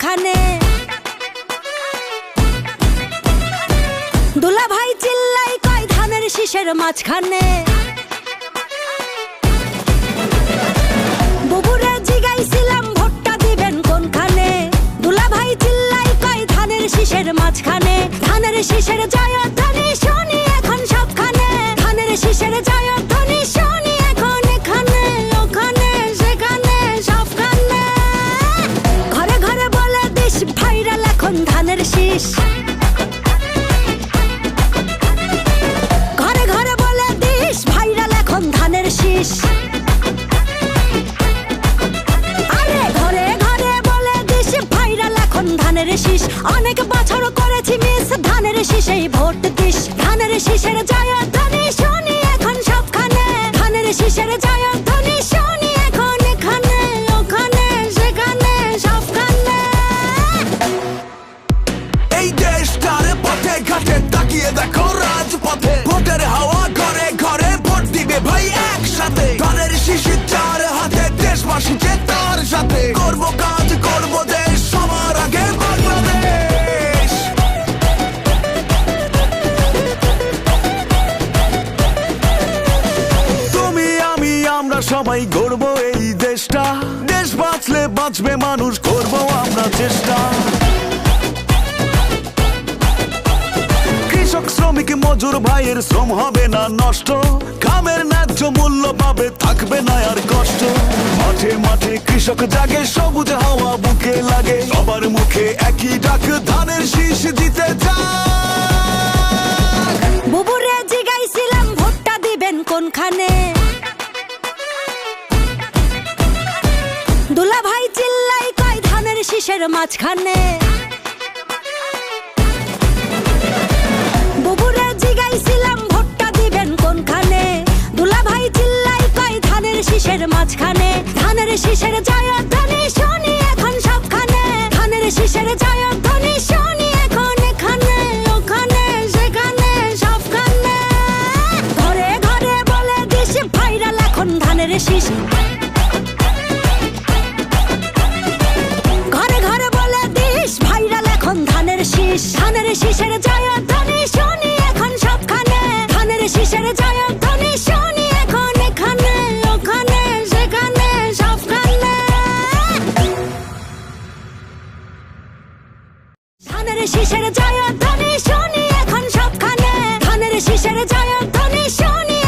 কোনখানে দুলা ভাই চিল্লাই কয় ধানের শীষের মাঝখানে। দিবেন কোনখানে? দুলা ভাই চিল্লাই কয় ধানের শীষের মাঝখানে। ধানের শীষের জয়ধ্বনি শুনি এখন সবখানে। ধানের শীষের জয়ধ্বনি শীষ। ঘরে ঘরে বলে দিস, ভাইরাল এখন ধানের শীষ। ধানের শীষ। করেছি মিস, ধানের শীষেই ভোট দিস। ধানের শীষের জয়ধ্বনি শুনি এখন সবখানে। ধানের শীষের জয়ধ্বনি যে তার সাথে। করব কাজ, করব দেশ, সবার আগে তুমি, আমি, আমরা সবাই গড়ব এই দেশটা। দেশ বাঁচলে বাঁচবে মানুষ, করব আমরা চেষ্টা। কৃষক, শ্রমিক, মজুর ভাইয়ের শ্রম হবে না নষ্ট। কামের ন্যায্য মূল্য পাবে, থাকবে না আর কষ্ট। মাঠে কৃষক জাগে, সবুজ হাওয়া বুকে লাগে। সবার মুখে একই ডাক, ধানের শীষ দিতে কোনখানে? দুলা ভাই চিল্লাই কয়, ধানের শীষের মাঝখানে? মাঝখানে। ধানের শীষের জয়ধ্বনি শুনি এখন সবখানে। ধানের শীষের জয়ধ্বনি শুনি এখন এখানে, ওখানে, সেখানে, সবখানে। ঘরে ঘরে বলে দিস, ভাইরাল এখন ধানের শীষ। ঘরে ঘরে বলে দিস, ভাইরাল এখন ধানের শীষ। ধানের শীষের জয়ধ্বনি ধানের শীষের জয় ধ্বনি শুনি এখন সবখানে। ধানের শীষের জয় ধ্বনি শুনি